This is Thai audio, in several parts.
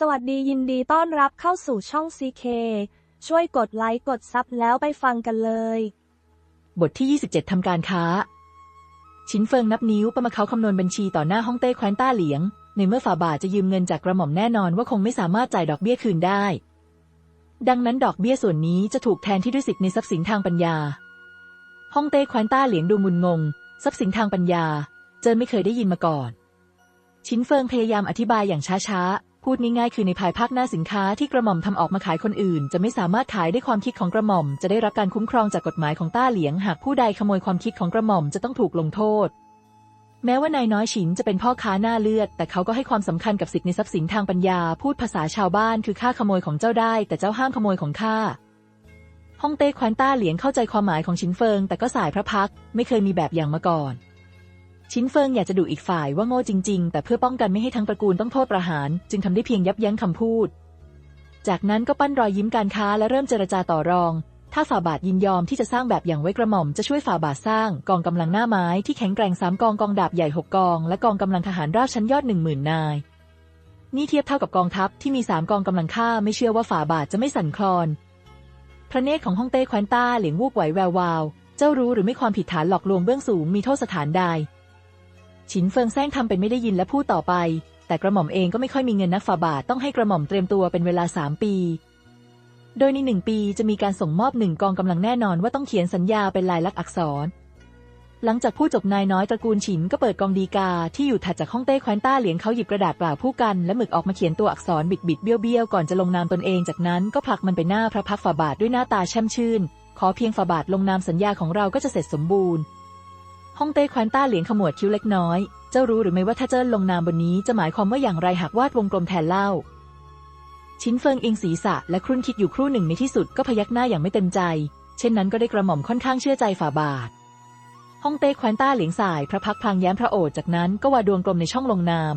สวัสดียินดีต้อนรับเข้าสู่ช่อง CK ช่วยกดไลค์กดซับแล้วไปฟังกันเลย บทที่ 27 ทำการค้า ชินเฟิงนับนิ้วประมาเขาคำนวณบัญชีต่อหน้าฮ่องเต้แคว้นต้าเหลียง ในเมื่อฝ่าบาทจะยืมเงินจากกระหม่อมแน่นอนว่าคงไม่สามารถจ่ายดอกเบี้ยคืนได้ ดังนั้นดอกเบี้ยส่วนนี้จะถูกแทนที่ด้วยสิทธิในทรัพย์สินทางปัญญาฮ่องเต้แคว้นต้าเหลียงดูมุนงง ทรัพย์สินทางปัญญา เจอไม่เคยได้ยินมาก่อน ชินเฟิงพยายามอธิบายอย่างช้าๆ พูดง่ายๆ คือในภายภาคหน้าสินค้าที่กระหม่อมทำออกมาขายคนอื่น จะไม่สามารถขายได้ความคิดของกระหม่อม จะได้รับการคุ้มครองจากกฎหมายของต้าเหลียง หากผู้ใดขโมยความคิดของกระหม่อมจะต้องถูกลงโทษ แม้ว่านายน้อยฉินจะเป็นพ่อค้าหน้าเลือด แต่เขาก็ให้ความสำคัญกับสิทธิในทรัพย์สินทางปัญญา พูดภาษาชาวบ้านคือข้าขโมยของเจ้าได้ แต่เจ้าห้ามขโมยของข้าฮ่องเต้คว้นต้าเหลียงเข้าใจความหมายของชินเฟิง แต่ก็สายพระพักไม่เคยมีแบบอย่างมาก่อน ชินเฟิงอยากจะดุอีกฝ่ายว่าโง่จริง ๆ แต่เพื่อป้องกันไม่ให้ทั้งตระกูลต้องโทษประหาร จึงทำได้เพียงยับยั้งคำพูด จากนั้นก็ปั้นรอยยิ้มการค้าและเริ่มเจรจาต่อรอง ถ้าฝ่าบาทยินยอมที่จะสร้างแบบอย่างไว้กระหม่อมจะช่วยฝ่าบาทสร้างกองกำลังหน้าไม้ที่แข็งแกร่งสามกองกองดาบใหญ่หกกอง และกองกำลังทหารราบชั้นยอดหนึ่งหมื่นนายนี่เทียบเท่ากับกองทัพที่มีสามกองกำลังข้าไม่เชื่อว่าฝ่าบาทจะไม่สั่นคลอน พระเนตรของฮ่องเต้แคว้นต้าเหลียงวูบไหวแวววาว เจ้ารู้หรือไม่ความผิดฐานหลอกลวงเบื้องสูงมีโทษสถานใด ฉินเฟิงแซงทำเป็นไม่ได้ยินและพูดต่อไป แต่กระหม่อมเองก็ไม่ค่อยมีเงินนักฝ่าบาทต้องให้กระหม่อมเตรียมตัวเป็นเวลาสามปี โดยในหนึ่งปีจะมีการส่งมอบหนึ่งกองกำลังแน่นอนว่าต้องเขียนสัญญาเป็นลายลักษณ์อักษร หลังจากผู้จบนายน้อยตระกูลฉินก็เปิดกองดีกาที่อยู่ถัดจากห้องเต้แคว้นต้าเหลียงเขาหยิบกระดาษเปล่าผู้กันและหมึกออกมาเขียนตัวอักษรบิดบิดเบี้ยวเบี้ยวก่อนจะลงนามตนเองจากนั้นก็ผลักมันไปหน้าพระพักฝ่าบาทด้วยหน้าตาแช่มชื่น ขอเพียงฝ่าบาทลงนามสัญญาของเราก็จะเสร็จสมบูรณ์ ฮ่องเต้แคว้นต้าเหลียงขมวดคิ้วเล็กน้อย เจ้ารู้หรือไม่ว่าถ้าเจิ้นลงนามบนนี้จะหมายความว่าอย่างไรหากวาดวงกลมแทนเล่า ชิ้นเฟิงเองศีรษะและครุ่นคิดอยู่ครู่หนึ่งในที่สุดก็พยักหน้าอย่างไม่เต็มใจ เช่นนั้นก็ได้กระหม่อมค่อนข้างเชื่อใจฝ่าบาทฮ่องเต้แคว้นต้าเหลียงสายพระพักพลางแย้มพระโอษฐ์จากนั้นก็วาดดวงกลมในช่องลงนาม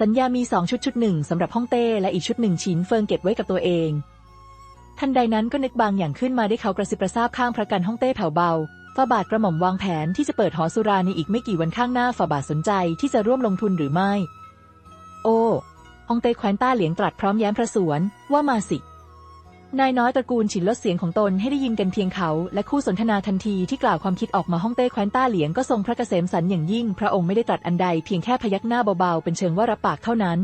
สัญญามีสองชุดชุดหนึ่งสำหรับฮ่องเต้และอีกชุดหนึ่งชิ้นเฟิงเก็บไว้กับตัวเองทันใดนั้นก็นึกบางอย่างขึ้นมาได้เขากระซิบกระซาบข้างพระกันฮ่องเต้แผ่วเบา ฝ่าบาทกระหม่อมวางแผนที่จะเปิดหอสุราในอีกไม่กี่วันข้างหน้าฝ่าบาทสนใจที่จะร่วมลงทุนหรือไม่ โอ้ฮ่องเต้แควนต้าเหลียงตรัสพร้อมแย้มพระสวนว่ามาสิ นายน้อยตระกูลฉินลดเสียงของตนให้ได้ยินกันเพียงเขาและคู่สนทนาทันทีที่กล่าวความคิดออกมาฮ่องเต้แควนต้าเหลียงก็ทรงพระเกษมสันอย่างยิ่ง พระองค์ไม่ได้ตรัสอันใดเพียงแค่พยักหน้าเบาๆเป็นเชิงว่ารับปากเท่านั้น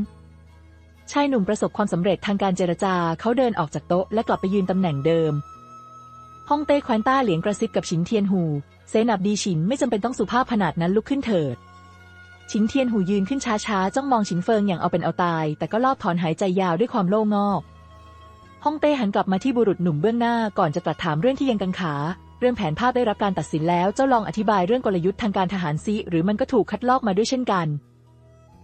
ชายหนุ่มประสบความสำเร็จทางการเจรจาเขาเดินออกจากโต๊ะและกลับไปยืนตำแหน่งเดิม ฮ่องเต้แคว้นต้าเหลียงกระซิบกับฉินเทียนหูเซนับดีฉินไม่จำเป็นต้องสุภาพขนาดนั้นลุกขึ้นเถิด ฉินเทียนหูยืนขึ้นช้าๆจ้องมองฉินเฟิงอย่างเอาเป็นเอาตาย แต่ก็ลอบถอนหายใจยาวด้วยความโล่งอกฮ่องเต้หันกลับมาที่บุรุษหนุ่มเบื้องหน้าก่อนจะตรัสถามเรื่องที่ยังกังขา เรื่องแผนภาพได้รับการตัดสินแล้วเจ้าลองอธิบายเรื่องกลยุทธ์ทางการทหารซิหรือมันก็ถูกคัดลอกมาด้วยเช่นกัน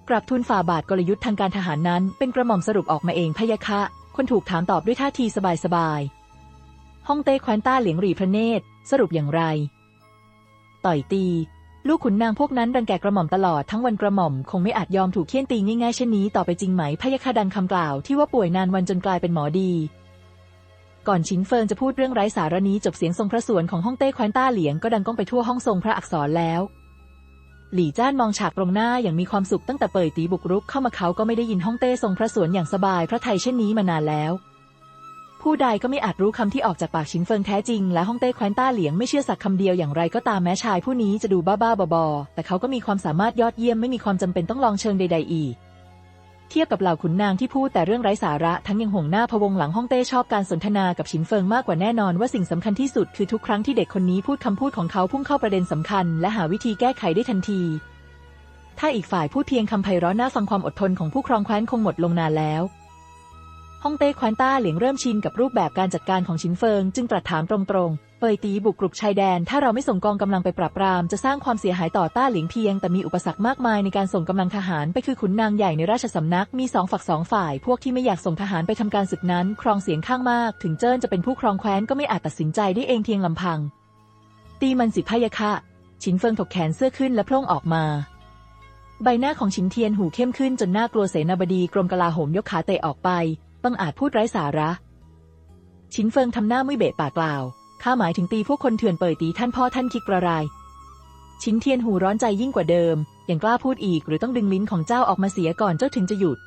กราบทูลฝ่าบาทกลยุทธ์ทางการทหารนั้น เป็นกระหม่อมสรุปออกมาเองพะยะคะคนถูกถามตอบด้วยท่าทีสบายๆ ฮ่องเต้แคว้นต้าเหลียงหรีพระเนตร สรุปอย่างไร ต่อยตี ลูกขุนนางพวกนั้นรังแกกระหม่อมตลอดทั้งวันกระหม่อมคงไม่อาจยอมถูกเคี่ยนตีง่ายๆเช่นนี้ต่อไปจริงไหมพยะค่ะดังคำกล่าวที่ว่าป่วยนานวันจนกลายเป็นหมอดี ก่อนชินเฟิงจะพูดเรื่องไร้สาระนี้จบเสียงทรงพระสวนของฮ่องเต้แคว้นต้าเหลียงก็ดังก้องไปทั่วห้องทรงพระอักษรแล้ว หลี่จ้านมองฉากตรงหน้าอย่างมีความสุขตั้งแต่เปิดตีบุกรุกเข้ามาเขาก็ไม่ได้ยินฮ่องเต้ทรงพระสวนอย่างสบายพระไทยเช่นนี้มานานแล้ว ผู้ใดก็ไม่อาจรู้คำที่ออกจากปากชินเฟิงแท้จริง และฮ่องเต้แคว้นต้าเหลียงไม่เชื่อสักคำเดียวอย่างไรก็ตามแม้ชายผู้นี้จะดูบ้าๆบอๆแต่เขาก็มีความสามารถยอดเยี่ยมไม่มีความจำเป็นต้องลองเชิงใด ๆ อีก เทียบกับเหล่าขุนนางที่พูดแต่เรื่องไร้สาระทั้งยังห่วงหน้าพะวงหลังฮ่องเต้ชอบการสนทนากับชินเฟิงมากกว่าแน่นอนว่าสิ่งสำคัญที่สุดคือทุกครั้งที่เด็กคนนี้พูดคำพูดของเขาพุ่งเข้าประเด็นสำคัญ และหาวิธีแก้ไขได้ทันที ถ้าอีกฝ่ายพูดเพียงคำไพเราะน่าฟังความอดทนของผู้ครองแคว้นคงหมดลงนานแล้ว ฮ่องเต้ควนต้าเหลียงเริ่มชินกับรูปแบบการจัดการของชินเฟิง จึงตรัสถามตรงๆ เปยตีบุกกรุกชายแดน ถ้าเราไม่ส่งกองกำลังไปปราบปราม จะสร้างความเสียหายต่อต้าเหลียงเพียง แต่มีอุปสรรคมากมายในการส่งกำลังทหารไปคือขุนนางใหญ่ในราชสำนักมีสองฝักสองฝ่าย พวกที่ไม่อยากส่งทหารไปทำการศึกนั้น ครองเสียงข้างมาก ถึงเจิ้นจะเป็นผู้ครองแคว้นก็ไม่อาจตัดสินใจได้เองเพียงลำพัง ตีมันสิพยะคะชินเฟิงถกแขนเสื้อขึ้นและโพล่งออกมาใบหน้าของชินเทียนหูเข้มขึ้นจนน่ากลัวเสนาบดีกรมกลาโหมยกขาเตะออกไป บังอาจพูดไร้สาระ ชินเฟิงทำหน้าไม่เบะปากกล่าว ข้าหมายถึงตีพวกคนเถื่อนเปิดตีท่านพ่อท่านคิดกระไร ชินเทียนหูร้อนใจยิ่งกว่าเดิม ยังกล้าพูดอีกหรือต้องดึงลิ้นของเจ้าออกมาเสียก่อนเจ้าถึงจะหยุด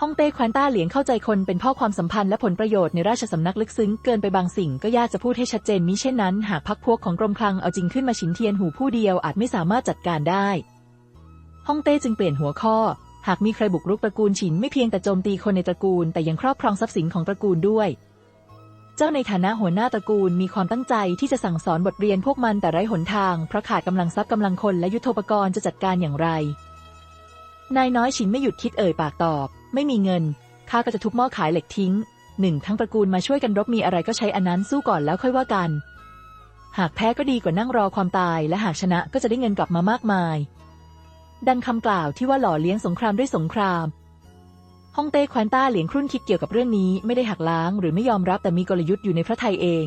ฮ่องเต้แคว้นต้าเหลียงเข้าใจคนเป็นพ่อความสัมพันธ์และผลประโยชน์ในราชสำนักลึกซึ้งเกินไปบางสิ่งก็ยากจะพูดให้ชัดเจนมิเช่นนั้น หากพักพวกของกรมคลังเอาจริงขึ้นมาฉินเทียนหูผู้เดียวอาจไม่สามารถจัดการได้ฮ่องเต้จึงเปลี่ยนหัวข้อ หากมีใครบุกรุกตระกูลฉินไม่เพียงแต่โจมตีคนในตระกูล แต่ยังครอบครองทรัพย์สินของตระกูลด้วย เจ้าในฐานะหัวหน้าตระกูลมีความตั้งใจที่จะสั่งสอนบทเรียนพวกมันแต่ไร้หนทาง เพราะขาดกำลังทรัพย์กำลังคนและยุทโธปกรณ์จะจัดการอย่างไร นายน้อยฉินไม่หยุดคิดเอ่ยปากตอบ ไม่มีเงินข้าก็จะทุบหม้อขายเหล็กทิ้งหนึ่งทั้งตระกูลมาช่วยกันรบมีอะไรก็ใช้อันนั้นสู้ก่อนแล้วค่อยว่ากัน หากแพ้ก็ดีกว่านั่งรอความตาย และหากชนะก็จะได้เงินกลับมามากมาย ดังคำกล่าวที่ว่าหล่อเลี้ยงสงครามด้วยสงครามฮ่องเต้แควนต้าเหลียงครุ่นคิดเกี่ยวกับเรื่องนี้ไม่ได้หักล้าง หรือไม่ยอมรับแต่มีกลยุทธ์อยู่ในพระไทยเอง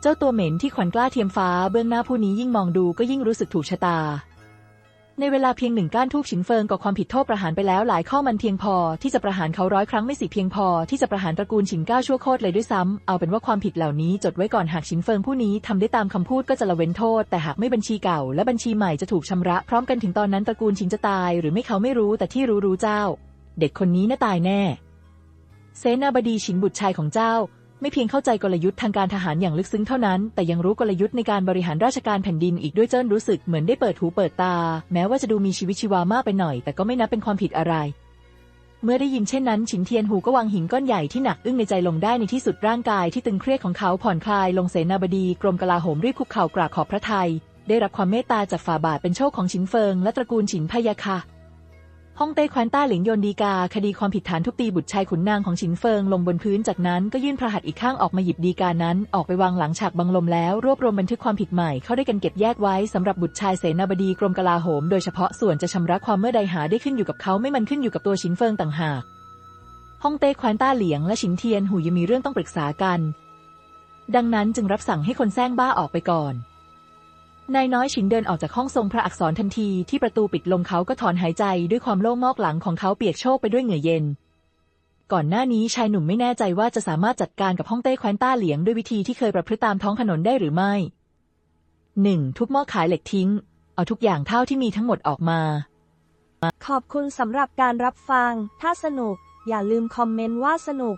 เจ้าตัวเหม็นที่ขวัญกล้าเทียมฟ้าเบื้องหน้าผู้นี้ยิ่งมองดูก็ยิ่งรู้สึกถูกชะตา ในเวลาเพียงหนึ่งก้านทูบฉินเฟิงก่อความผิดโทษประหารไปแล้วหลายข้อมันเพียงพอ ที่จะประหารเขาร้อยครั้งไม่สิเพียงพอ ที่จะประหารตระกูลฉินก้าวชั่วโคตรเลยด้วยซ้ำเอาเป็นว่าความผิดเหล่านี้จดไว้ก่อนหากฉินเฟิงผู้นี้ทำได้ตามคำพูดก็จะละเว้นโทษ แต่หากไม่บัญชีเก่า และบัญชีใหม่จะถูกชำระพร้อมกันถึงตอนนั้นตระกูลฉินจะตาย หรือไม่เขาไม่รู้แต่ที่รู้รู้เจ้า เด็กคนนี้น่าตายแน่ เสนาบดีฉินบุตรชายของเจ้า ไม่เพียงเข้าใจกลยุทธ์ทางการทหารอย่างลึกซึ้งเท่านั้น แต่ยังรู้กลยุทธ์ในการบริหารราชการแผ่นดินอีกด้วยเจิ้นรู้สึกเหมือนได้เปิดหูเปิดตา แม้ว่าจะดูมีชีวิตชีวามากไปหน่อย แต่ก็ไม่นับเป็นความผิดอะไร เมื่อได้ยินเช่นนั้น ฉินเทียนหูก็วางหินก้อนใหญ่ที่หนักอึ้งในใจลงได้ในที่สุดร่างกายที่ตึงเครียดของเขาผ่อนคลายลงเสนาบดี กรมกลาโหมรีบคุกเข่ากราบขอบพระทัยได้รับความเมตตาจากฝ่าบาทเป็นโชคของฉินเฟิงและตระกูลฉินพยาค่ะ ฮ่องเต้แควนต้าหลิงโยนดีกา คดีความผิดฐานทุบตีบุตรชายขุนนางของฉินเฟิงลงบนพื้นจากนั้นก็ยื่นพระหัตถ์อีกข้างออกมาหยิบดีกานั้น ออกไปวางหลังฉากบังลมแล้วรวบรวมบันทึกความผิดใหม่เข้าได้กันเก็บแยกไว้สำหรับบุตรชายเสนาบดีกรมกลาโหม โดยเฉพาะส่วนจะชำระความเมื่อใดหาได้ขึ้นอยู่กับเขาไม่มันขึ้นอยู่กับตัวฉินเฟิงต่างหากฮ่องเต้แควนต้าเหลียงและฉินเทียนหูยังมีเรื่องต้องปรึกษากัน ดังนั้นจึงรับสั่งให้คนแซงบ้าออกไปก่อน นายน้อยฉินเดินออกจากห้องทรงพระอักษรทันทีที่ประตูปิดลงเขาก็ถอนหายใจด้วยความโล่งมอกหลังของเขาเปียกโชกไปด้วยเหงื่อเย็น ก่อนหน้านี้ชายหนุ่มไม่แน่ใจว่าจะสามารถจัดการกับฮ่องเต้แคว้นต้าเหลียงด้วยวิธีที่เคยประพฤติตามท้องถนนได้หรือไม่หนึ่งทุบหม้อขายเหล็กทิ้ง เอาทุกอย่างเท่าที่มีทั้งหมดออกมา ขอบคุณสำหรับการรับฟัง ถ้าสนุก อย่าลืมคอมเมนต์ว่าสนุก